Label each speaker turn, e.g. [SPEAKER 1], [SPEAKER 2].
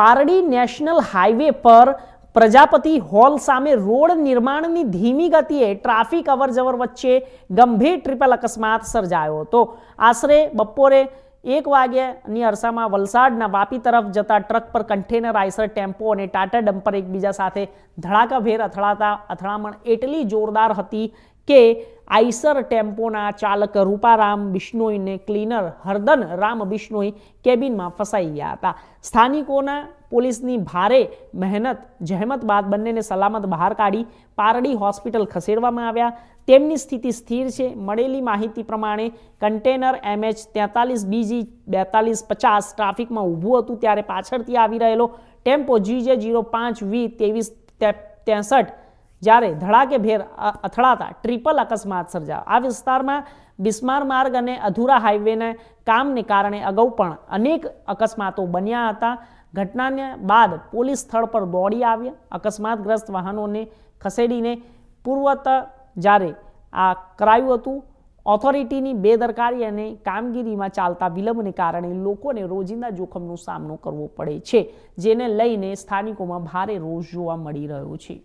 [SPEAKER 1] Pardi national highway પર Prajapati hall સામે road નિર્માણની ધીમી ગતિએ ટ્રાફિક અવરજવર વચ્ચે ગંભીર ટ્રિપલ અકસ્માત સર્જાયો હતો. આશરે બપોરે એક વાગ્યાની અરસામાં વલસાડના વાપી તરફ જતા ટ્રક પર કન્ટેનર, આઈસર, ટેમ્પો અને ટાટા ડમ્પર એકબીજા સાથે ધડાકાભેર અથડાતા અથડામણ એટલી જોરદાર હતી કે આઈસર ટેમ્પોના ચાલક રૂપારામ બિશ્નોઈને ક્લીનર હરદન રામ બિશ્નોઈ કેબિનમાં ફસાઈ ગયા હતા. સ્થાનિકોના પોલીસની ભારે મહેનત, જહેમત બાદ બંનેને સલામત બહાર કાઢી પારડી હોસ્પિટલ ખસેડવામાં આવ્યા. તેમની સ્થિતિ સ્થિર છે. મળેલી માહિતી પ્રમાણે કન્ટેનર એમએચ તેતાલીસ બીજી બેતાલીસ પચાસ ટ્રાફિકમાં ઊભું હતું ત્યારે પાછળથી આવી રહેલો ટેમ્પો જીજે જીરો પાંચ વી ત્રેવીસ ત્રેસઠ જ્યારે ધડાકેભેર ભેર અથડાતા ટ્રિપલ અકસ્માત સર્જાયો. આ વિસ્તારમાં બિસ્માર માર્ગ અને અધૂરા હાઈવેને કામને કારણે અગાઉ પણ અનેક અકસ્માતો બન્યા હતા. ઘટનાને બાદ પોલીસ સ્થળ પર દોડી આવ્યા. અકસ્માતગ્રસ્ત વાહનોને ખસેડીને પૂર્વત જ્યારે આ કરાયું હતું, ઓથોરિટીની બેદરકારી અને કામગીરીમાં ચાલતા વિલંબને કારણે લોકોને રોજિંદા જોખમનો સામનો કરવો પડે છે, જેને લઈને સ્થાનિકોમાં ભારે રોષ જોવા મળી રહ્યો છે.